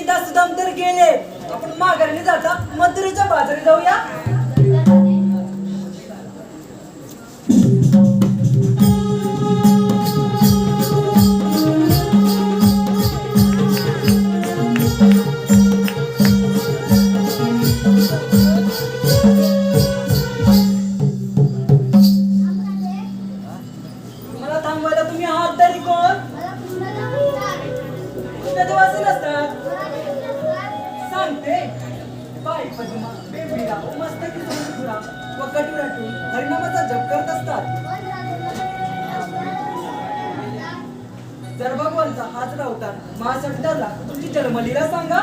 एकदा सुद्धा तर गेले. आपण माघारीने जाता मथुरेच्या बाजारी जाऊया. कृष्णदेवाचे नसतात सांगते. बाई पद्मा बेबिरा मस्तकी सुरा व कटुराटून हरिनामाचा जप करत असतात. जर भगवानचा माझ्यासाठी धरला तर तुमची जन्मलीला सांगा.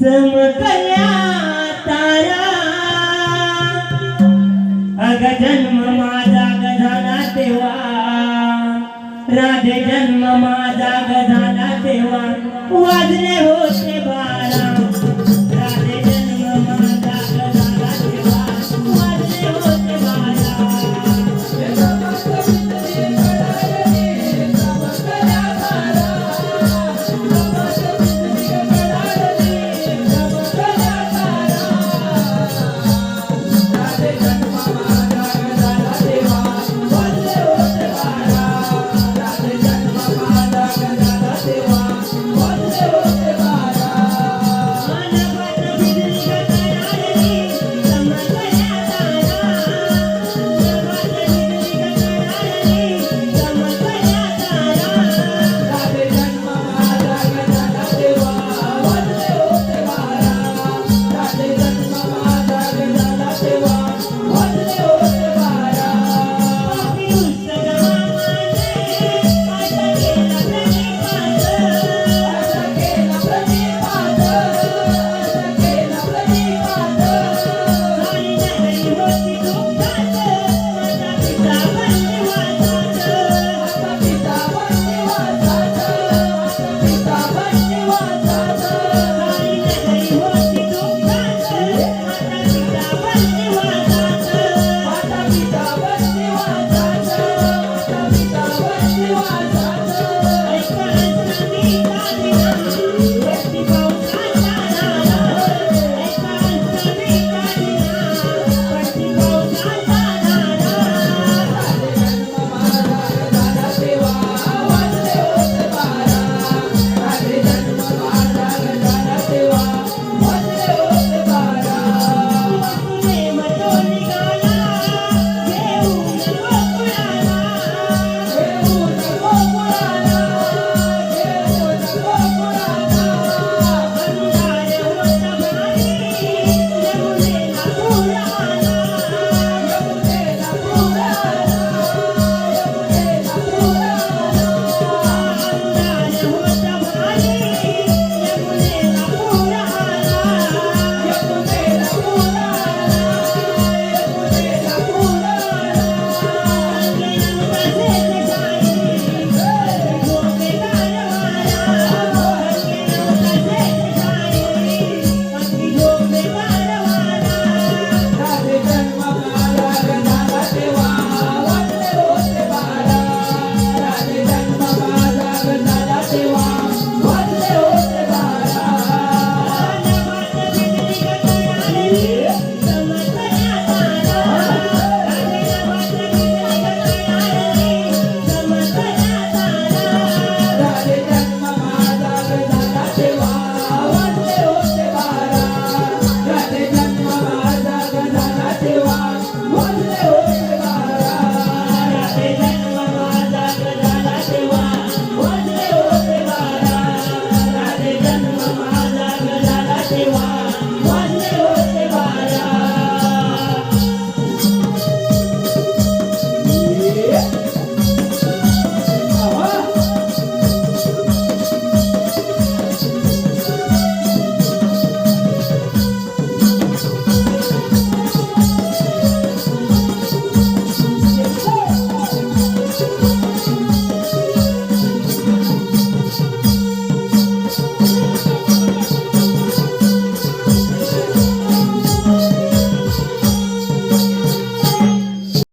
चमकल्या तारा। अग जन्म माझा ग झाला तेव्हा। राधे जन्म माझा ग झाला तेव्हा। वाजले होते